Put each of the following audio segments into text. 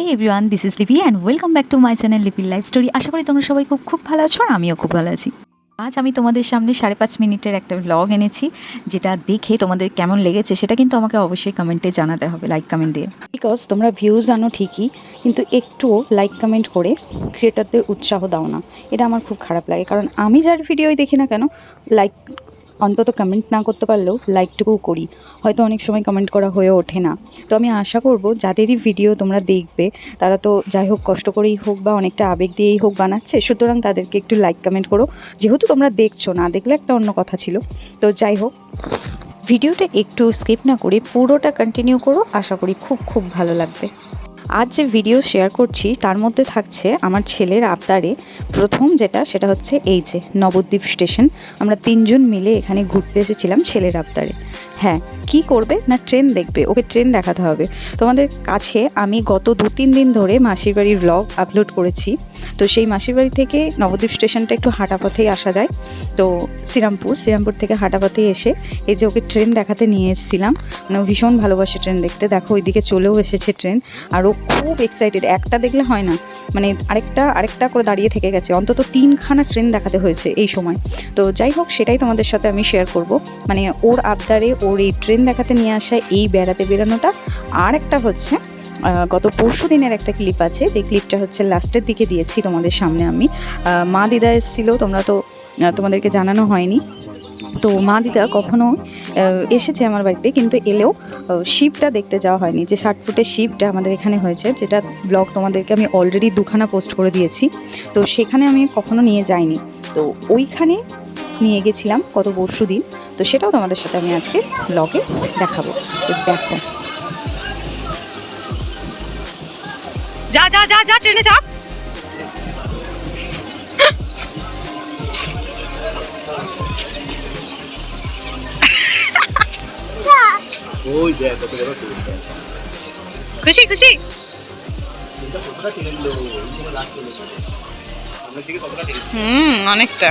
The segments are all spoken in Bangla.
এই everyone this is Lipi and welcome back to my channel লিপির লাইফ স্টোরি আশা করি তোমরা সবাই খুব খুব ভালো আছো আর আমিও খুব ভালো আছি। আজ আমি তোমাদের সামনে সাড়ে পাঁচ মিনিটের একটা ব্লগ এনেছি, যেটা দেখে তোমাদের কেমন লেগেছে সেটা কিন্তু আমাকে অবশ্যই কমেন্টে জানাতে হবে লাইক কমেন্ট দিয়ে। বিকজ তোমরা ভিউজ আনো ঠিকই, কিন্তু একটুও লাইক কমেন্ট করে ক্রিয়েটারদের উৎসাহ দাও না। এটা আমার খুব খারাপ লাগে, কারণ আমি যার ভিডিওই দেখি না কেন লাইক অন্তত কমেন্ট না করতে পারলেও লাইকটুকুও করি। হয়তো অনেক সময় কমেন্ট করা হয়ে ওঠে না। তো আমি আশা করব যাদেরই ভিডিও তোমরা দেখবে, তারা তো যাই হোক কষ্ট করেই হোক বা অনেকটা আবেগ দিয়েই হোক বানাচ্ছে, সুতরাং তাদেরকে একটু লাইক কমেন্ট করো। যেহেতু তোমরা দেখছ না, দেখলে একটা অন্য কথা ছিল। তো যাই হোক ভিডিওটা একটু স্কিপ না করে পুরোটা কন্টিনিউ করো। আশা করি খুব খুব ভালো লাগবে। আজ যে ভিডিও শেয়ার করছি, তার মধ্যে থাকছে আমার ছেলের আবদারে প্রথম যেটা, সেটা হচ্ছে এই যে নবদ্বীপ স্টেশন আমরা তিনজন মিলে এখানে ঘুরতে এসেছিলাম ছেলের আবদারে। হ্যাঁ কি করবে? না ট্রেন দেখবে, ওকে ট্রেন দেখাতে হবে। তোমাদের কাছে আমি গত দু তিন দিন ধরে মাসির বাড়ির ব্লগ আপলোড করেছি। তো সেই মাসির বাড়ি থেকে নবদ্বীপ স্টেশনটা একটু হাঁটা পথেই আসা যায়। তো শ্রীরামপুর শ্রীরামপুর থেকে হাঁটা পথে এসে এই যে ওকে ট্রেন দেখাতে নিয়ে এসেছিলাম। মানে ও ভীষণ ভালোবাসে ট্রেন দেখতে। দেখো, ওইদিকে চলেও এসেছে ট্রেন আর ও খুব এক্সাইটেড একটা দেখলে হয় না। মানে আরেকটা আরেকটা করে দাঁড়িয়ে থেকে গেছে। অন্তত তিনখানা ট্রেন দেখাতে হয়েছে এই সময়। তো যাই হোক, সেটাই তোমাদের সাথে আমি শেয়ার করব। মানে ওর আবদারে, ওর এই ট্রেন দেখাতে নিয়ে আসা এই বেড়াতে বেরানোটা। আর একটা হচ্ছে গত পরশু দিনের একটা ক্লিপ আছে। যে ক্লিপটা হচ্ছে লাস্টের দিকে দিয়েছি তোমাদের সামনে আমি। মা দিদা এসেছিল, তোমরা তো তোমাদেরকে জানানো হয়নি। তো মা দিদা কখনো এসেছে আমার বাড়িতে, কিন্তু এলেও শিবটা দেখতে যাওয়া হয়নি। যে ষাট ফুটের শিবটা আমাদের এখানে হয়েছে, যেটা ব্লগ তোমাদেরকে আমি অলরেডি দুখানা পোস্ট করে দিয়েছি। তো সেখানে আমি কখনো নিয়ে যাইনি। তো ওইখানে নিয়ে গেছিলাম কত পরশু দিন। তো সেটাও তোমাদের সাথে আমি আজকে ব্লগে দেখাবো। দেখো। যা যা যা যা ট্রেনে চাপ। ট্রেন খুশি খুশি? ট্রেনটা কতটা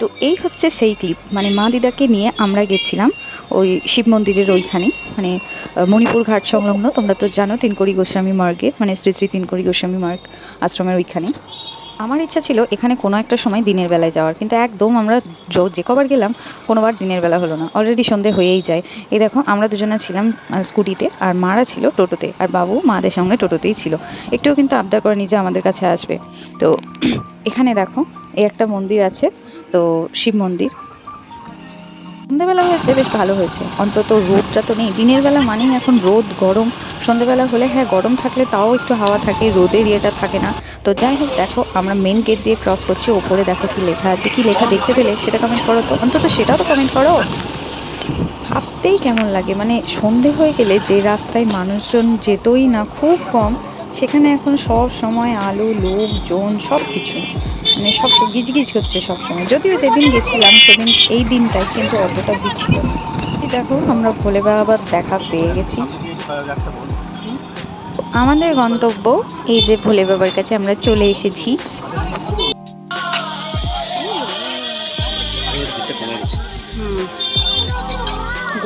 তো এই হচ্ছে সেই ক্লিপ মানে মা দিদাকে নিয়ে আমরা গেছিলাম ওই শিব মন্দিরের ওইখানে মানে মণিপুর ঘাট সংলগ্ন, তোমরা তো জানো তিনকড়ি গোস্বামী মার্গে মানে শ্রী শ্রী তিনকড়ি গোস্বামী মার্গ আশ্রমের ওইখানে। আমার ইচ্ছা ছিল এখানে কোনো একটা সময় দিনের বেলায় যাওয়ার, কিন্তু একদম আমরা য- কবার গেলাম, কোনোবার দিনের বেলা হলো না। অলরেডি সন্ধে হয়েই যায়। এই দেখো, আমরা দুজনে ছিলাম স্কুটিতে, আর মারা ছিল টোটোতে, আর বাবু মাদের সঙ্গে টোটোতেই ছিল। একটুও কিন্তু আবদার করে নিজে আমাদের কাছে আসবে। তো, এখানে দেখো, এই একটা মন্দির আছে তো শিব মন্দির। সন্ধ্যেবেলা হয়েছে, বেশ ভালো হয়েছে। অন্তত রোদটা তো নেই। দিনের বেলা মানেই এখন রোদ, গরম। সন্ধ্যেবেলা হলে হ্যাঁ গরম থাকলে তাও একটু হাওয়া থাকে, রোদের ইয়েটা থাকে না। তো যাই হোক, দেখো আমরা মেন গেট দিয়ে ক্রস করছি, ওপরে দেখো কি লেখা আছে, কি লেখা দেখতে পেলে সেটা কমেন্ট করো তো। অন্তত সেটাও তো কমেন্ট করো। ভাবতেই কেমন লাগে মানে সন্ধে হয়ে গেলে যে রাস্তায় মানুষজন যেতই না, খুব কম, সেখানে এখন সব সময় আলো লোকজন সব কিছু মানে সব গিজগিজ করছে সব সময় যদিও যেদিন গেছিলাম সেদিন এই দিনটাই কিন্তু অতটা ছিল দেখো আমরা ভোলে বাবার দেখা পেয়ে গেছি। আমাদের গন্তব্য এই যে ভোলে বাবার কাছে আমরা চলে এসেছি।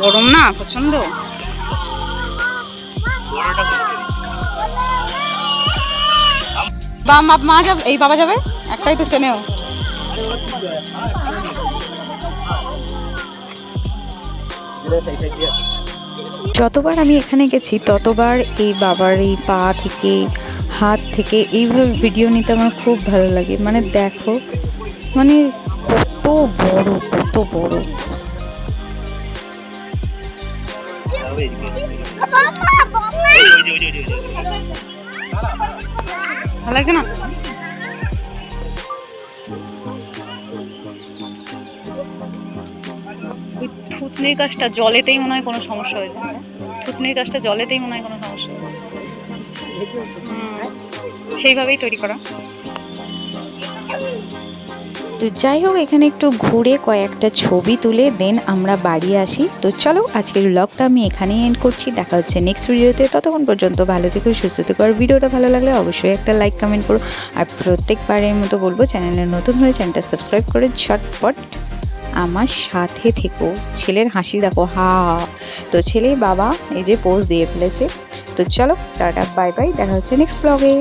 গরম না প্রচণ্ড বা মা মা যাবে? এই বাবা যাবে? একটাই তো চেনেও। যতবার আমি এখানে গেছি ততবার এই বাবার এই পা থেকে হাত থেকে এইভাবে ভিডিও নিতে আমার খুব ভালো লাগে। মানে দেখো মানে কত বড় কত বড়। ভালো লাগছে না? থুতনির কাজটা জলেতেই মনে হয় কোনো সমস্যা হয়েছে। থুতনির কাজটা জলেতেই মনে হয় কোনো সমস্যা হয়েছে। সেইভাবেই তৈরি করা। তো যাই হোক, এখানে একটু ঘুরে কয়েকটা ছবি তুলে দেন আমরা বাড়ি আসি। তো চলো, আজকের ব্লগটা আমি এখানেই এন্ড করছি। দেখা হচ্ছে নেক্সট ভিডিওতে ততক্ষণ পর্যন্ত ভালো থেকো, সুস্থ থেকো। আর ভিডিওটা ভালো লাগলে অবশ্যই একটা লাইক কমেন্ট করো। আর প্রত্যেকবারের মতো বলব চ্যানেলে নতুন হয়ে চ্যানেলটা সাবস্ক্রাইব করে ঝটপট আমার সাথে থেকো। ছেলের হাসি দেখো, হা। তো ছেলে বাবা এই যে পোজ দিয়ে ফেলেছে। তো চলো, টাটা বাই বাই দেখা হচ্ছে নেক্সট ব্লগে